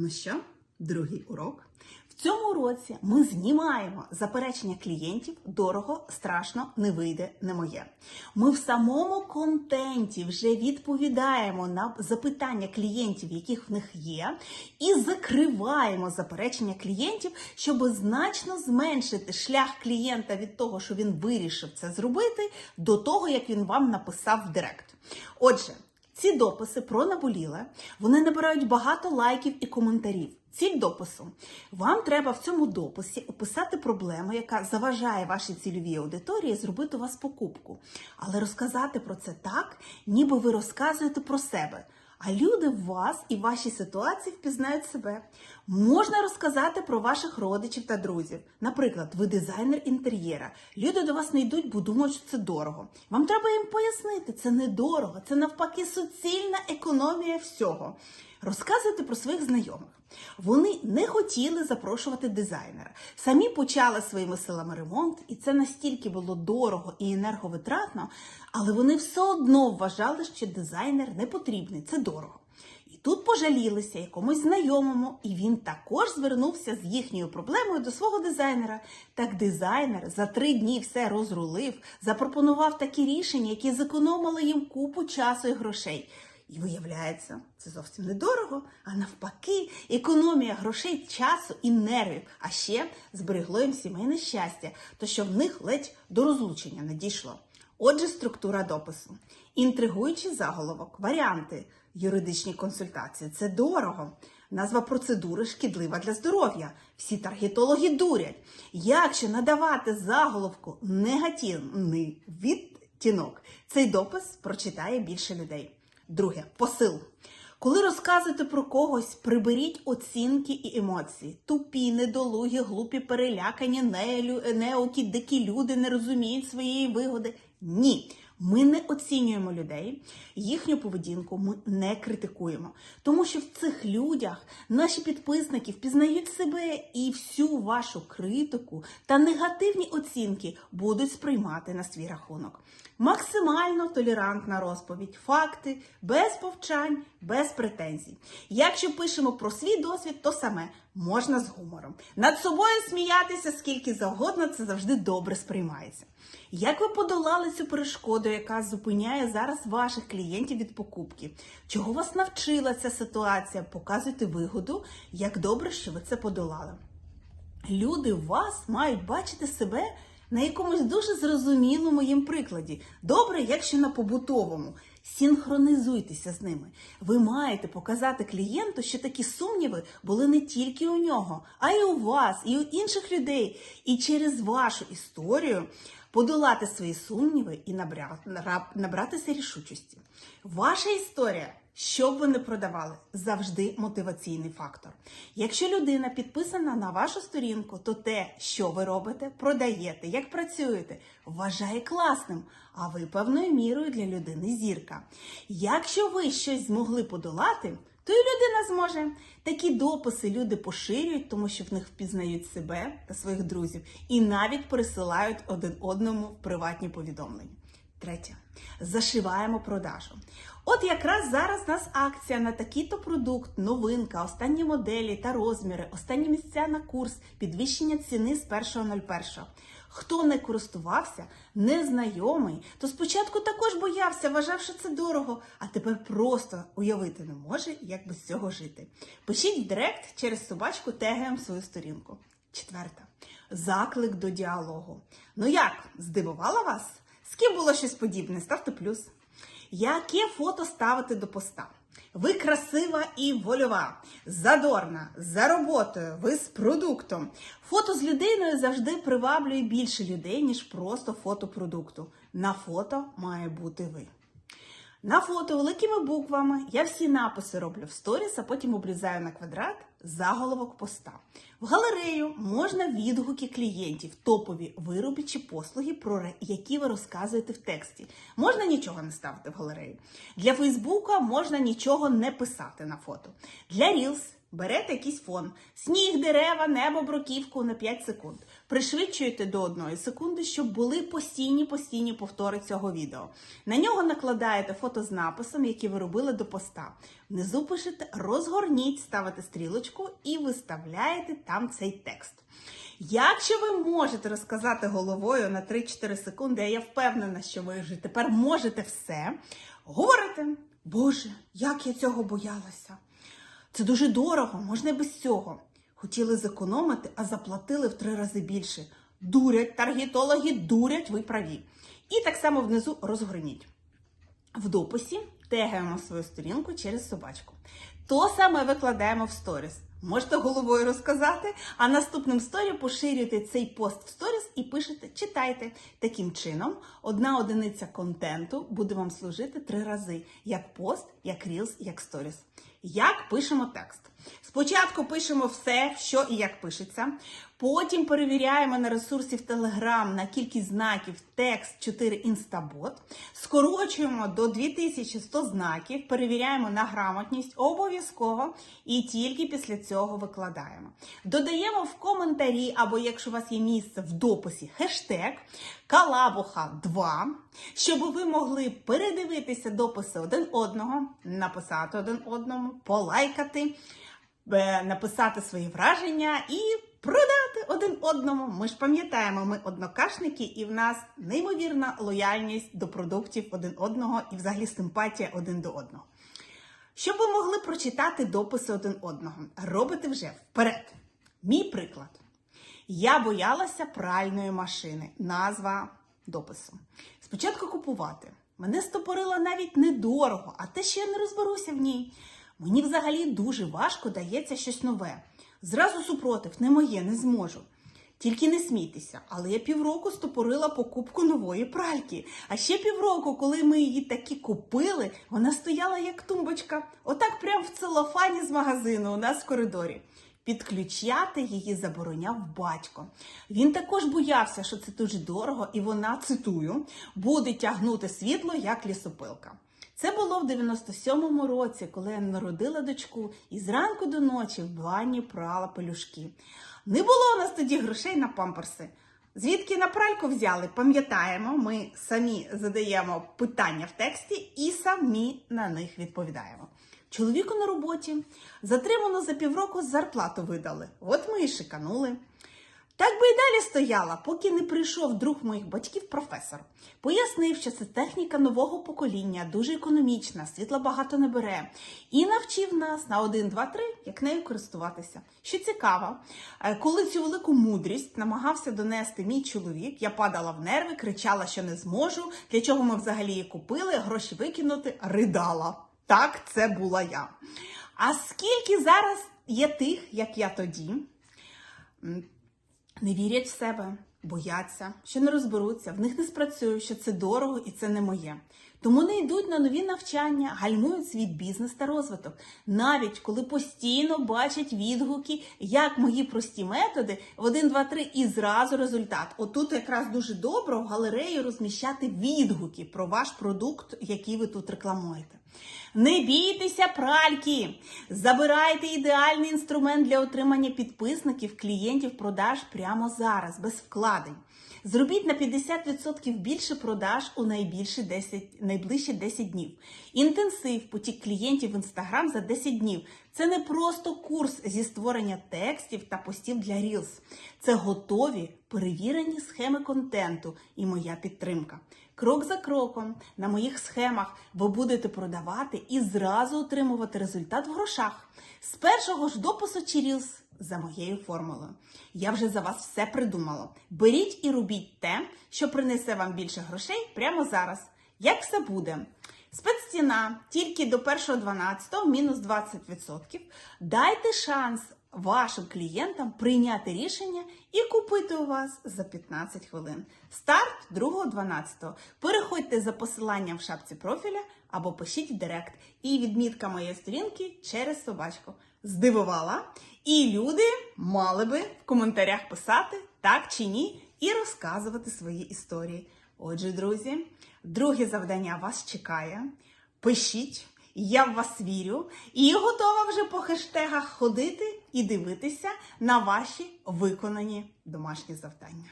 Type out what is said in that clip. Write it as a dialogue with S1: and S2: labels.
S1: Ну що, другий урок. В цьому уроці ми знімаємо заперечення клієнтів дорого, страшно, не вийде, не моє. Ми в самому контенті вже відповідаємо на запитання клієнтів, яких в них є, і закриваємо заперечення клієнтів, щоб значно зменшити шлях клієнта від того, що він вирішив це зробити, до того, як він вам написав в директ. Отже. Ці дописи про наболіле, вони набирають багато лайків і коментарів. Ціль допису. Вам треба в цьому дописі описати проблему, яка заважає вашій цільовій аудиторії зробити у вас покупку. Але розказати про це так, ніби ви розказуєте про себе. А люди вас і вашій ситуації впізнають себе. Можна розказати про ваших родичів та друзів. Наприклад, ви дизайнер інтер'єра. Люди до вас не йдуть, бо думають, що це дорого. Вам треба їм пояснити, це не дорого, це навпаки суцільна економія всього. Розказуйте про своїх знайомих. Вони не хотіли запрошувати дизайнера. Самі почали своїми силами ремонт, і це настільки було дорого і енерговитратно, але вони все одно вважали, що дизайнер не потрібний, це дорого. І тут пожалілися якомусь знайомому, і він також звернувся з їхньою проблемою до свого дизайнера. Так дизайнер за три дні все розрулив, запропонував такі рішення, які зекономили їм купу часу і грошей. І виявляється, це зовсім не дорого, а навпаки, економія грошей, часу і нервів, а ще зберегло їм сімейне щастя, то що в них ледь до розлучення не дійшло. Отже, структура допису. Інтригуючий заголовок, варіанти, юридичні консультації це дорого. Назва процедури шкідлива для здоров'я. Всі таргетологи дурять. Якщо надавати заголовку негативний відтінок, цей допис прочитає більше людей. Друге посил. Коли розказуєте про когось, приберіть оцінки і емоції. Тупі, недолугі, глупі, перелякані, неокі, дикі люди не розуміють своєї вигоди. Ні. Ми не оцінюємо людей, їхню поведінку ми не критикуємо, тому що в цих людях наші підписники впізнають себе і всю вашу критику та негативні оцінки будуть сприймати на свій рахунок. Максимально толерантна розповідь, факти, без повчань, без претензій. Якщо пишемо про свій досвід, то саме можна з гумором. Над собою сміятися скільки завгодно, це завжди добре сприймається. Як ви подолали цю перешкоду, яка зупиняє зараз ваших клієнтів від покупки? Чого вас навчила ця ситуація? Показуйте вигоду, як добре, що ви це подолали. Люди вас мають бачити себе на якомусь дуже зрозумілому їм прикладі. Добре, якщо на побутовому. Синхронізуйтеся з ними. Ви маєте показати клієнту, що такі сумніви були не тільки у нього, а й у вас, і у інших людей. І через вашу історію подолати свої сумніви і набратися рішучості. Ваша історія. Що б ви не продавали, завжди мотиваційний фактор. Якщо людина підписана на вашу сторінку, то те, що ви робите, продаєте, як працюєте, вважає класним, а ви певною мірою для людини зірка. Якщо ви щось змогли подолати, то і людина зможе. Такі дописи люди поширюють, тому що в них впізнають себе та своїх друзів, і навіть пересилають один одному в приватні повідомлення. Третє. Зашиваємо продажу. От якраз зараз у нас акція на такий-то продукт, новинка, останні моделі та розміри, останні місця на курс, підвищення ціни з 1.01. Хто не користувався, незнайомий, то спочатку також боявся, вважав, що це дорого, а тепер просто уявити не може, як без цього жити. Пишіть в директ через собачку тегаємо свою сторінку. Четверта. Заклик до діалогу. Ну як, здивувала вас? З ким було щось подібне? Ставте плюс. Яке фото ставити до поста? Ви красива і вольова, задорна, за роботою, ви з продуктом. Фото з людиною завжди приваблює більше людей, ніж просто фото продукту. На фото має бути ви. На фото великими буквами я всі написи роблю в сторіс, а потім обрізаю на квадрат заголовок поста. В галерею можна відгуки клієнтів, топові вироби чи послуги, про які ви розказуєте в тексті. Можна нічого не ставити в галерею. Для Фейсбука можна нічого не писати на фото. Для Reels Берете якийсь фон, сніг, дерева, небо, бруківку на 5 секунд. Пришвидшуєте до 1 секунди, щоб були постійні постійні повтори цього відео. На нього накладаєте фото з написом, які ви робили до поста. Внизу пишете розгорніть, ставите стрілочку і виставляєте там цей текст. Якщо ви можете розказати головою на 3-4 секунди, я впевнена, що ви вже тепер можете все, говорите, Боже, як я цього боялася. Це дуже дорого, можна без цього. Хотіли зекономити, а заплатили в три рази більше. Дурять, таргетологи, дурять, ви праві. І так само внизу розгорніть. В дописі тегаємо свою сторінку через собачку. То саме викладаємо в сторіс. Можете головою розказати, а наступним сторі поширюєте цей пост в сторіс і пишете читайте. Таким чином, одна одиниця контенту буде вам служити три рази: як пост, як рілс, як сторіс. Як пишемо текст? Спочатку пишемо все, що і як пишеться. Потім перевіряємо на ресурсі в Telegram на кількість знаків текст 4 інстабот. Скорочуємо до 2100 знаків, перевіряємо на грамотність обов'язково і тільки після цього викладаємо. Додаємо в коментарі, або якщо у вас є місце в дописі, хештег Калабуха 2, щоб ви могли передивитися дописи один одного, написати один одному, полайкати, написати свої враження і продати один одному. Ми ж пам'ятаємо, ми однокашники, і в нас неймовірна лояльність до продуктів один одного і взагалі симпатія один до одного. Щоб ви могли прочитати дописи один одного, робите вже вперед. Мій приклад. Я боялася пральної машини. Назва допису. Спочатку купувати. Мене стопорило навіть недорого, а те, що я не розберуся в ній. Мені взагалі дуже важко дається щось нове. Зразу супротив, не моє, не зможу. Тільки не смійтеся, але я півроку стопорила покупку нової пральки. А ще півроку, коли ми її таки купили, вона стояла як тумбочка, отак прямо в целофані з магазину у нас в коридорі. Підключати її забороняв батько. Він також боявся, що це дуже дорого, і вона, цитую, буде тягнути світло як лісопилка. Це було в 97-му році, коли я народила дочку і зранку до ночі в ванні прала пелюшки. Не було у нас тоді грошей на памперси. Звідки на пральку взяли, пам'ятаємо, ми самі задаємо питання в тексті і самі на них відповідаємо. Чоловіку на роботі затримано за півроку зарплату видали. От ми і шиканули. Так би й далі стояла, поки не прийшов друг моїх батьків, професор. Пояснив, що це техніка нового покоління, дуже економічна, світла багато не бере. І навчив нас на 1, 2, 3, як нею користуватися. Що цікаво, е, коли цю велику мудрість намагався донести мій чоловік, я падала в нерви, кричала, що не зможу, для чого ми взагалі її купили, гроші викинути, ридала. Так, це була я. А скільки зараз є тих, як я тоді? Не вірять в себе, бояться, що не розберуться, в них не спрацює, що це дорого і це не моє. Тому не йдуть на нові навчання, гальмують свій бізнес та розвиток, навіть коли постійно бачать відгуки, як мої прості методи в 1, 2, 3 і зразу результат. Отут якраз дуже добре в галереї розміщати відгуки про ваш продукт, який ви тут рекламуєте. Не бійтеся пральки! Забирайте ідеальний інструмент для отримання підписників, клієнтів, продаж прямо зараз, без вкладень. Зробіть на 50% більше продаж у найбільші 10, найближчі 10 днів. Інтенсив, потік клієнтів в інстаграм за 10 днів. Це не просто курс зі створення текстів та постів для Reels. Це готові перевірені схеми контенту і моя підтримка. Крок за кроком на моїх схемах ви будете продавати і зразу отримувати результат в грошах. З першого ж допису чи Reels за моєю формулою. Я вже за вас все придумала. Беріть і робіть те, що принесе вам більше грошей прямо зараз. Як все буде? Спецціна тільки до 1.12 мінус 20%. Дайте шанс вашим клієнтам прийняти рішення і купити у вас за 15 хвилин. Старт 2.12. Переходьте за посиланням в шапці профіля або пишіть в директ. І відмітка моєї сторінки через собачку. Здивувала. І люди мали би в коментарях писати так чи ні, і розказувати свої історії. Отже, друзі, друге завдання вас чекає. Пишіть Я в вас вірю і готова вже по хештегах ходити і дивитися на ваші виконані домашні завдання.